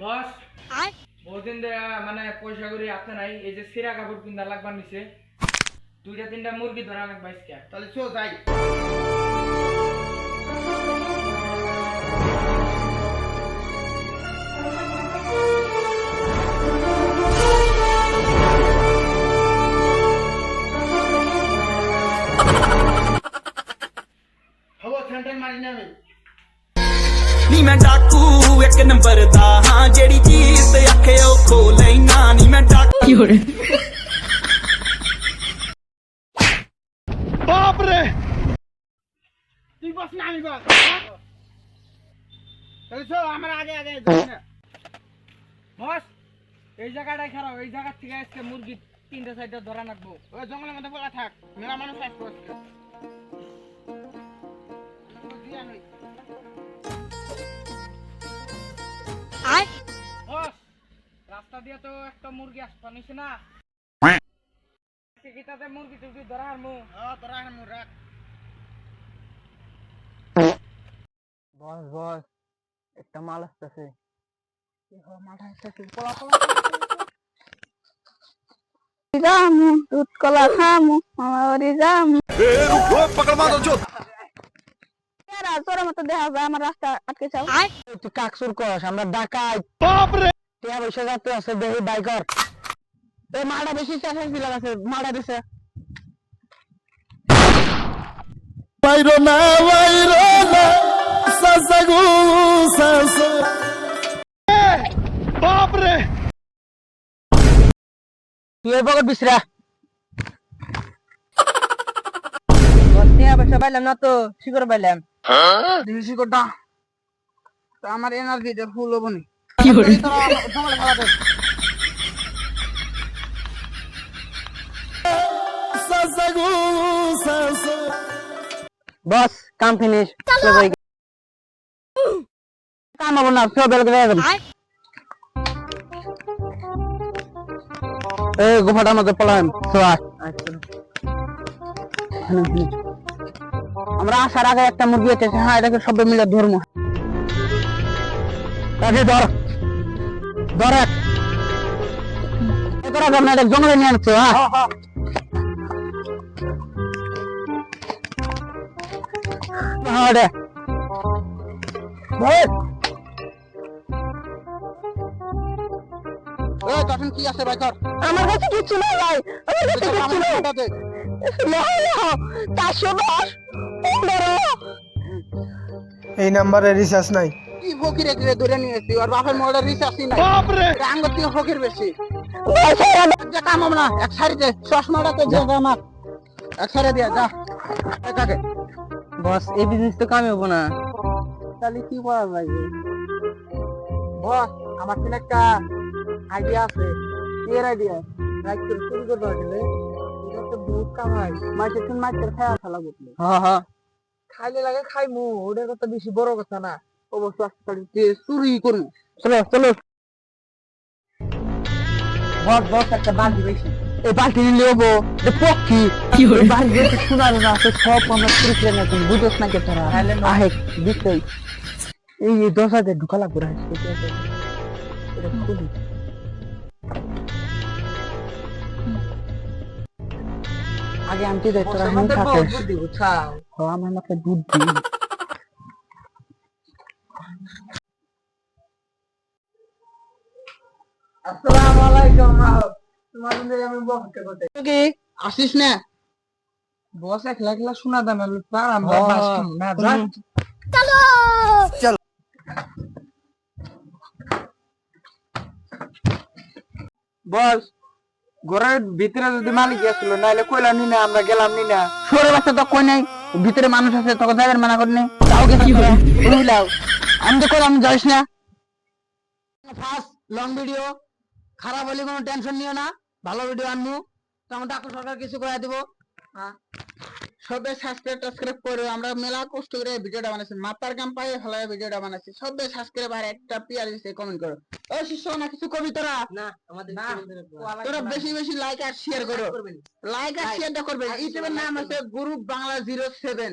বস বহুদিন মানে পয়সা করি আপনি নাই এই যে সিরা কাপড় কিনা লাগবার নিছে। দুইটা তিনটা মুরগি ধরা বাইসকা তাহলে চো যাই। ਸੈਂਟਰ ਮਾਰੀ ਨਾ ਵੇ ਨੀ ਮੈਂ ਡਾਕੂ ਇੱਕ ਨੰਬਰ ਦਾ ਹਾਂ ਜਿਹੜੀ ਚੀਜ਼ ਤੇ ਅੱਖੇ ਉਹ ਖੋ ਲੈਣਾ ਨੀ ਮੈਂ ਡਾਕੂ তুই বস না আমি বস তাহলে চো আমার আগে আগে যাই না বস এই জায়গাটাই খারাপ এই জায়গা থেকে আজকে মুরগি তিনটা চারটা ধরা রাখবো ওই জঙ্গলের মধ্যে বলা থাক মেলা মানুষ আসবে আজকে। বস রাস্তা দিয়ে তো একটা মুরগি আসবা নিছে না। কিতাতে মুরগি টুরগি ধরা হারমু। হ্যাঁ, তোরা এখন রাখ। বস বস একটা মাল আসতেছে। যামু দুধ কলা খামু মামা বাড়ি যামু। এরা তোর মতো দেখা যায় আমার রাস্তা আটকে চাও তুই কাকসুর কস আমরা ডাকাই বাপরে! টিয়া পয়সা যাতে আছে দেহি বাইকর এই মালটা বেশি চাষে আছে মালটা দিছে। তুই এই বকর বিসরা টিয়া পয়সা পাইলাম না তো শিকর পাইলাম। শিকড়টা। তা আমার এনার্জিটা ফুল হব নি। বস কাম ফিনিশ কাম হব না সব বেল করে যাবেন এই গুফাটার মধ্যে পলাম সোয়ার আমরা আসার আগে একটা মুরগি আছে হ্যাঁ এটাকে সবাই মিলে ধরবো। তাকে ধর। ধর এক। এ করা এটা জঙ্গলে নিয়ে আনছো হ্যাঁ? হ্যাঁ রে ধর। তখন কি আছে ভাই তোর আমার কাছে কিচ্ছু নেই ভাই। আমার কাছে নেই। চারশো দশ। পনেরো এই নাম্বারে রিচার্জ নাই। কি ফকিরে কিরে ধরে নিয়েছি আর বাপের মোড়ে রিচার্জ নাই। বাপ আঙ্গুর থেকে ফকির বেশি। যে কাম হবে না এক সারিতে চশমাটাতে যে আমার। এক সারি দিয়া যা। একাকে বস এই বিজনেস তো কামে হব না। তাহলে কি করা যায়? বস আমার কাছে একটা আইডিয়া আছে। এর আইডিয়া রাইট করে শুরু করতে পারছিলে এটা তো বহুত কামাই মাইতে তুমি মাইতে খায়া ফেলা বুঝলে হ্যাঁ হ্যাঁ। খাইলে লাগে খাইমু ওটার কথা বেশি বড় কথা না। অবশ্য চুরি করি চলো চলো। বস বস একটা বালতি বেশি এই বালতি নিলে হব যে পক্ষী। না আছে সব আমরা চুরি করে না তুমি বুঝোস না কে তোরা? আহে দিতেই। এই এই দশ হাজার ঢুকা লাগবে আগে আনতে যাই তোরা হুম থাকিস ও আমার মাথায় বুদ্ধি আসসালামু আলাইকুম তোমার জন্য আমি বকতে করতে কি আসিস না? বস একলা একলা শোনা দাম পার আমরা বাস না যা। বস ঘরের ভিতরে যদি মালিক আসলো নাইলে কইলা নি না আমরা গেলাম নি না। সরে বাচ্চা তো কই নাই? ভিতরে মানুষ আছে তোকে যাবেন মানা করে নেই। তাও কি বুঝলাও আমি তো কইলাম যাইস না। ফার্স্ট লং ভিডিও খারাপ হলে কোনো টেনশন নিও না। ভালো ভিডিও আনব তো আমার ডাক্তার সরকার কিছু করে দিব। হ্যাঁ সবে সাবস্ক্রাইব টাবস্ক্রাইব করে আমরা মেলা কষ্ট করে ভিডিওটা বানাইছি। মাথার গাম পায়ে ভালো ভিডিওটা বানাইছি। সবে সাবস্ক্রাইব আর একটা পিয়ার দিছে কমেন্ট করো। ও শিষ্য না কিছু কবি তোরা? না আমাদের তোরা বেশি বেশি লাইক আর শেয়ার করো। লাইক আর শেয়ারটা করবে ইউটিউবের নাম আছে গ্রুপ বাংলা জিরো সেভেন